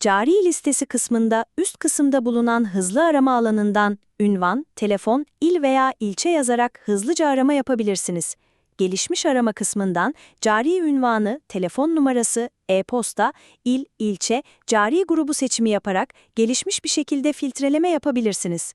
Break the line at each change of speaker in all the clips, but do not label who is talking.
Cari listesi kısmında üst kısımda bulunan hızlı arama alanından ünvan, telefon, il veya ilçe yazarak hızlıca arama yapabilirsiniz. Gelişmiş arama kısmından cari ünvanı, telefon numarası, e-posta, il, ilçe, cari grubu seçimi yaparak gelişmiş bir şekilde filtreleme yapabilirsiniz.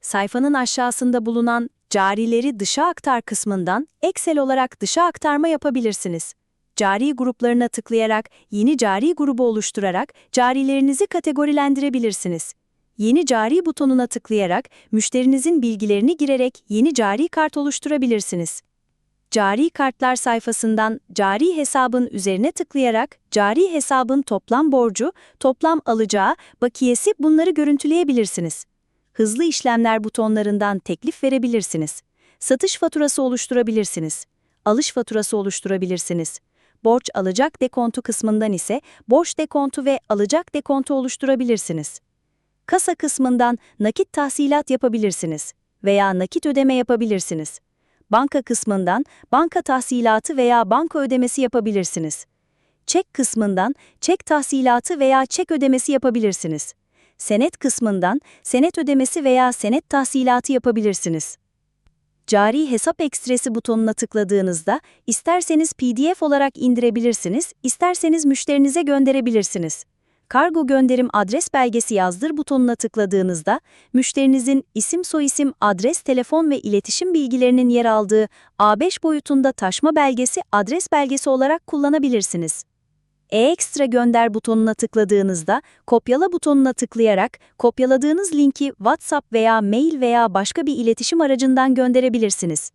Sayfanın aşağısında bulunan carileri dışa aktar kısmından Excel olarak dışa aktarma yapabilirsiniz. Cari gruplarına tıklayarak yeni cari grubu oluşturarak carilerinizi kategorilendirebilirsiniz. Yeni cari butonuna tıklayarak müşterinizin bilgilerini girerek yeni cari kart oluşturabilirsiniz. Cari kartlar sayfasından cari hesabın üzerine tıklayarak cari hesabın toplam borcu, toplam alacağı, bakiyesi bunları görüntüleyebilirsiniz. Hızlı işlemler butonlarından teklif verebilirsiniz. Satış faturası oluşturabilirsiniz. Alış faturası oluşturabilirsiniz. Borç alacak dekontu kısmından ise borç dekontu ve alacak dekontu oluşturabilirsiniz. Kasa kısmından nakit tahsilat yapabilirsiniz veya nakit ödeme yapabilirsiniz. Banka kısmından banka tahsilatı veya banka ödemesi yapabilirsiniz. Çek kısmından çek tahsilatı veya çek ödemesi yapabilirsiniz. Senet kısmından senet ödemesi veya senet tahsilatı yapabilirsiniz. Cari hesap ekstresi butonuna tıkladığınızda isterseniz PDF olarak indirebilirsiniz, isterseniz müşterinize gönderebilirsiniz. Kargo gönderim adres belgesi yazdır butonuna tıkladığınızda müşterinizin isim soyisim, adres, telefon ve iletişim bilgilerinin yer aldığı A5 boyutunda taşma belgesi adres belgesi olarak kullanabilirsiniz. E-Ekstra gönder butonuna tıkladığınızda kopyala butonuna tıklayarak kopyaladığınız linki WhatsApp veya mail veya başka bir iletişim aracından gönderebilirsiniz.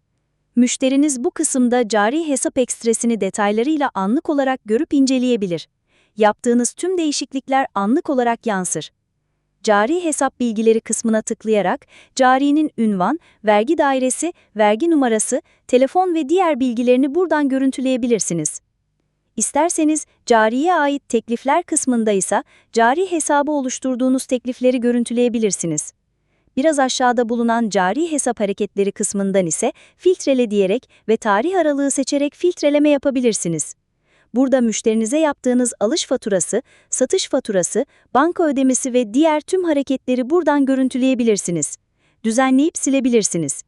Müşteriniz bu kısımda cari hesap ekstresini detaylarıyla anlık olarak görüp inceleyebilir. Yaptığınız tüm değişiklikler anlık olarak yansır. Cari hesap bilgileri kısmına tıklayarak carinin ünvan, vergi dairesi, vergi numarası, telefon ve diğer bilgilerini buradan görüntüleyebilirsiniz. İsterseniz cariye ait teklifler kısmında ise cari hesabı oluşturduğunuz teklifleri görüntüleyebilirsiniz. Biraz aşağıda bulunan cari hesap hareketleri kısmından ise filtrele diyerek ve tarih aralığı seçerek filtreleme yapabilirsiniz. Burada müşterinize yaptığınız alış faturası, satış faturası, banka ödemesi ve diğer tüm hareketleri buradan görüntüleyebilirsiniz. Düzenleyip silebilirsiniz.